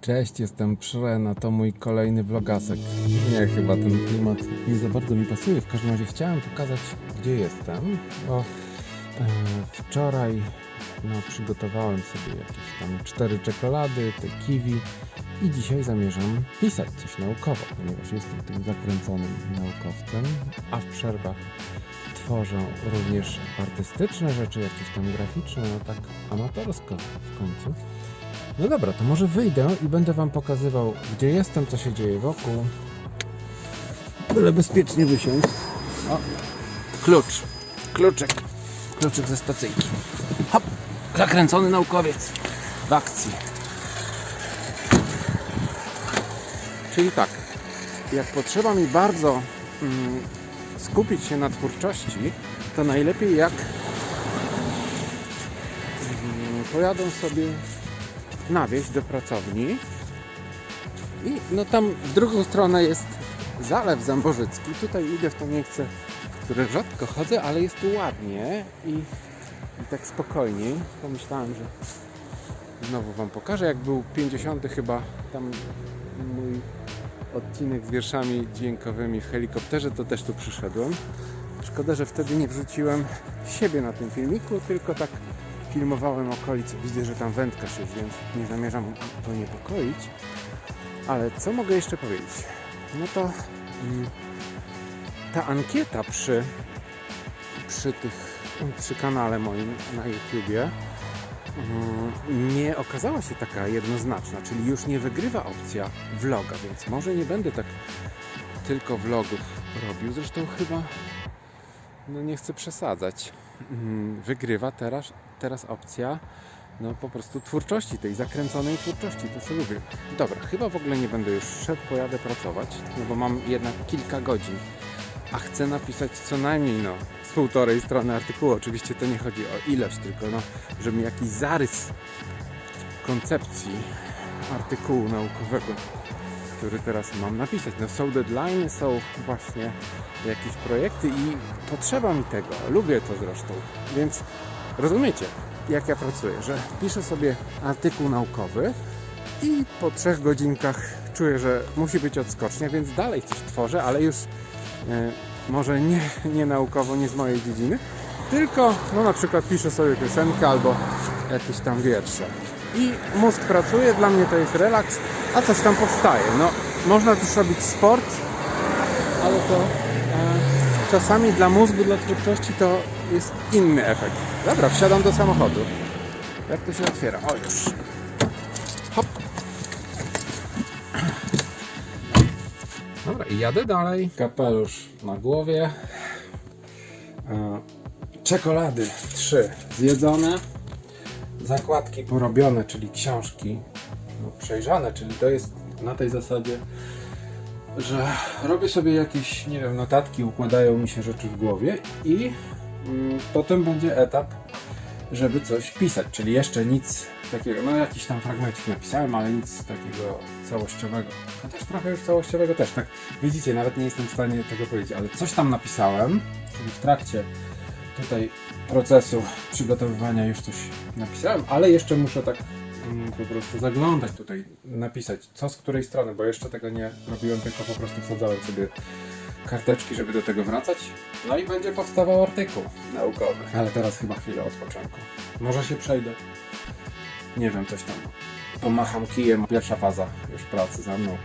Cześć, jestem Przrena, to mój kolejny vlogasek. Nie, chyba ten klimat nie za bardzo mi pasuje. W każdym razie chciałem pokazać, gdzie jestem, bo e, wczoraj no, przygotowałem sobie jakieś tam cztery czekolady, te kiwi i dzisiaj zamierzam pisać coś naukowo, ponieważ jestem tym zakręconym naukowcem, a w przerwach tworzę również artystyczne rzeczy, jakieś tam graficzne, no tak amatorsko w końcu. No dobra, to może wyjdę i będę Wam pokazywał, gdzie jestem, co się dzieje wokół. Byle bezpiecznie wysiąść. O, klucz, kluczek, kluczek ze stacyjki. Hop, zakręcony naukowiec w akcji. Czyli tak, jak potrzeba mi bardzo mm, skupić się na twórczości, to najlepiej jak mm, pojadę sobie na wieś do pracowni i no tam w drugą stronę jest Zalew Zamborzycki. Tutaj idę w to miejsce, w które rzadko chodzę, ale jest tu ładnie i, i tak spokojniej. Pomyślałem, że znowu Wam pokażę, jak był 50 chyba tam mój odcinek z wierszami dźwiękowymi w helikopterze, to też tu przyszedłem. Szkoda, że wtedy nie wrzuciłem siebie na tym filmiku, tylko tak filmowałem okolice. Widzę, że tam wędkarz jest, więc nie zamierzam go niepokoić. Ale co mogę jeszcze powiedzieć? No to mm, ta ankieta przy, przy, tych, przy kanale moim na YouTubie mm, nie okazała się taka jednoznaczna, czyli już nie wygrywa opcja vloga, więc może nie będę tak tylko vlogów robił. Zresztą chyba no nie chcę przesadzać. Mm, Wygrywa teraz, teraz opcja no po prostu twórczości, tej zakręconej twórczości, to co lubię. Dobra, chyba w ogóle nie będę już szedł, pojadę pracować, no bo mam jednak kilka godzin, a chcę napisać co najmniej no z półtorej strony artykułu. Oczywiście to nie chodzi o ilość, tylko no, żeby jakiś zarys koncepcji artykułu naukowego, który teraz mam napisać. No są deadline, są właśnie jakieś projekty i potrzeba mi tego. Lubię to zresztą. Więc rozumiecie, jak ja pracuję, że piszę sobie artykuł naukowy i po trzech godzinkach czuję, że musi być odskocznia, więc dalej coś tworzę, ale już e, może nie, nie naukowo, nie z mojej dziedziny, tylko no na przykład piszę sobie piosenkę albo jakieś tam wiersze. I mózg pracuje, dla mnie to jest relaks, a coś tam powstaje. No, można też robić sport, ale to e, czasami dla mózgu, dla twórczości to jest inny efekt. Dobra, wsiadam do samochodu. Jak to się otwiera? O już. Hop. Dobra, i jadę dalej. Kapelusz na głowie. E, Czekolady trzy zjedzone. Zakładki porobione, czyli książki no, przejrzane, czyli to jest na tej zasadzie, że robię sobie jakieś, nie wiem, notatki, układają mi się rzeczy w głowie i mm, potem będzie etap, żeby coś pisać, czyli jeszcze nic takiego, no jakiś tam fragmencik napisałem, ale nic takiego całościowego. Chociaż trochę już całościowego też, tak widzicie, nawet nie jestem w stanie tego powiedzieć, ale coś tam napisałem, czyli w trakcie tutaj procesu przygotowywania już coś napisałem, ale jeszcze muszę tak mm, po prostu zaglądać tutaj, napisać co z której strony, bo jeszcze tego nie robiłem, tylko po prostu wsadzałem sobie karteczki, żeby do tego wracać. No i będzie powstawał artykuł naukowy. Ale teraz chyba chwilę odpoczynku. Może się przejdę. Nie wiem, coś tam. Pomacham kijem. Pierwsza faza już pracy za mną.